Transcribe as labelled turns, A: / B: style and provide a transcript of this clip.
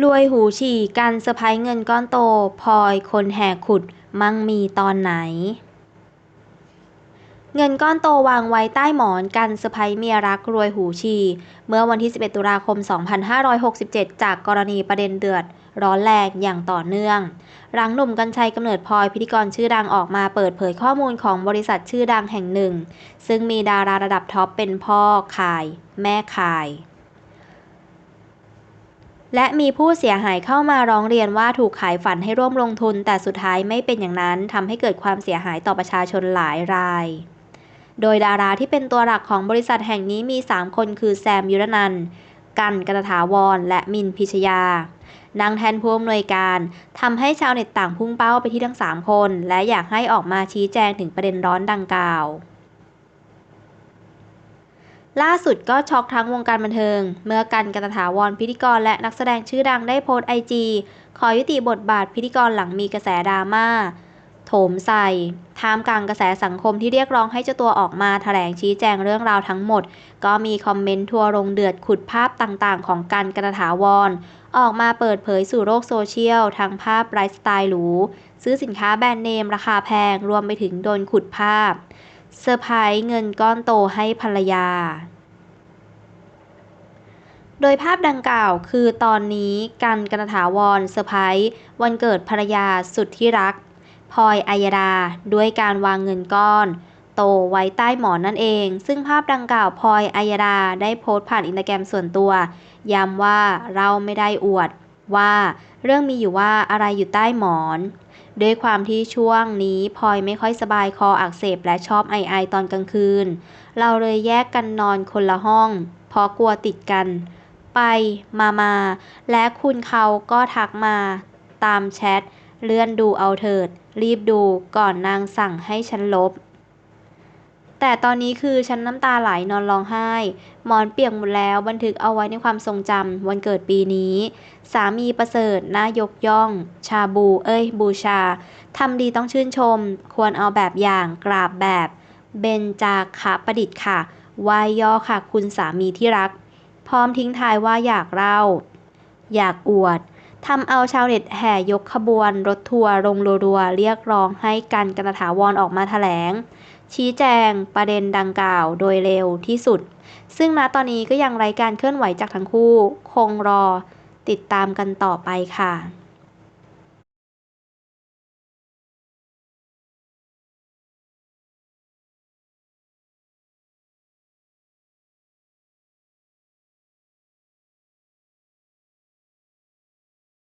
A: รวยหูฉี่กันเซอร์ไพรส์เงินก้อนโตพลอยคนแห่ขุดมั่งมีตอนไหน เงินก้อนโตวางไว้ใต้หมอนกันเซอร์ไพรส์เมียรักรวยหูฉี่เมื่อวันที่ 11 ตุลาคม 2567 จากกรณีประเด็นเดือดร้อนแรงอย่างต่อเนื่อง หลังหนุ่มกัญชัยกำเนิดพลอยพิธีกรชื่อดังออกมาเปิดเผยข้อมูลของบริษัทชื่อดังแห่งหนึ่ง ซึ่งมีดาราระดับท็อปเป็นพ่อขาย แม่ขาย และมีผู้เสียหายเข้ามาร้องเรียนว่าถูกขายฝันให้ร่วมลงทุน แต่สุดท้ายไม่เป็นอย่างนั้นทำให้เกิดความเสียหายต่อประชาชนหลายราย โดยดาราที่เป็นตัวหลักของบริษัทแห่งนี้มี 3 คนคือแซมยุรนันกันกระถาวร และมินพิชยานางแทนผู้อำนวยการทำให้ชาวเน็ตต่างพุ่งเป้าไปที่ทั้ง 3 คน และอยากให้ออกมาชี้แจงถึงประเด็นร้อนดังกล่าว ล่าสุดก็ช็อกทั้งวงการบันเทิง เมื่อกันกระถาวรพิธีกรและนักแสดงชื่อดังได้โพสต์ไอจีขอยุติบทบาทพิธีกรหลังมีกระแสดราม่าโถมใส่ท่ามกลางกระแสสังคมที่เรียกร้องให้เจ้าตัวออกมาแถลงชี้แจงเรื่องราวทั้งหมด ก็มีคอมเมนต์ทัวลงเดือดขุดภาพต่างๆ ของกันกระถาวร ออกมาเปิดเผยสู่โลกโซเชียลทั้งภาพไลฟ์สไตล์หรู ซื้อสินค้าแบรนด์เนมราคาแพงรวมไปถึงโดนขุดภาพ เซอร์ไพรส์เงินก้อนโตให้ภรรยา โดยภาพดังกล่าวคือตอนนี้กันกระถาวรเซอร์ไพรส์วันเกิดภรรยาสุดที่รักพลอยอัยดาด้วยการวางเงินก้อน โตไว้ใต้หมอนนั่นเอง ซึ่งภาพดังกล่าวพลอยอัยดาได้โพสต์ผ่านอินสตาแกรมส่วนตัว ย้ำว่าเราไม่ได้อวดว่า เรื่องมีอยู่ว่าอะไรอยู่ใต้หมอน ด้วยความที่ช่วงนี้พลอยไม่ค่อยสบายคออักเสบและชอบไอไอตอนกลางคืน เราเลยแยกกันนอนคนละห้อง เพราะกลัวติดกัน ไปมามา และคุณเขาก็ทักมา ตามแชท เลื่อนดูเอาเถิด รีบดูก่อนนางสั่งให้ฉันลบ แต่ตอนนี้คือฉันน้ำตาไหลนอนร้องไห้ หมอนเปียกหมดแล้วบันทึกเอาไว้ในความทรงจำวันเกิดปีนี้ สามีประเสริฐน่ายกย่อง ชาบู เอ้ย บูชาทำดีต้องชื่นชม ควรเอาแบบอย่างกราบแบบเบนจาคประดิษฐ์ค่ะวายย่อค่ะ คุณสามีที่รัก พร้อมทิ้งท้ายว่าอยากเล่า อยากอวดทำเอาชาวเน็ตแห่ยกขบวน รถทัวร์ลงรัวๆเรียกร้องให้กันกันถาวรออกมาแถลง ชี้แจงประเด็นดังกล่าวโดยเร็วที่สุด ซึ่งณตอนนี้ก็ยังไร้การเคลื่อนไหวจากทั้งคู่ คงรอติดตามกันต่อไปค่ะ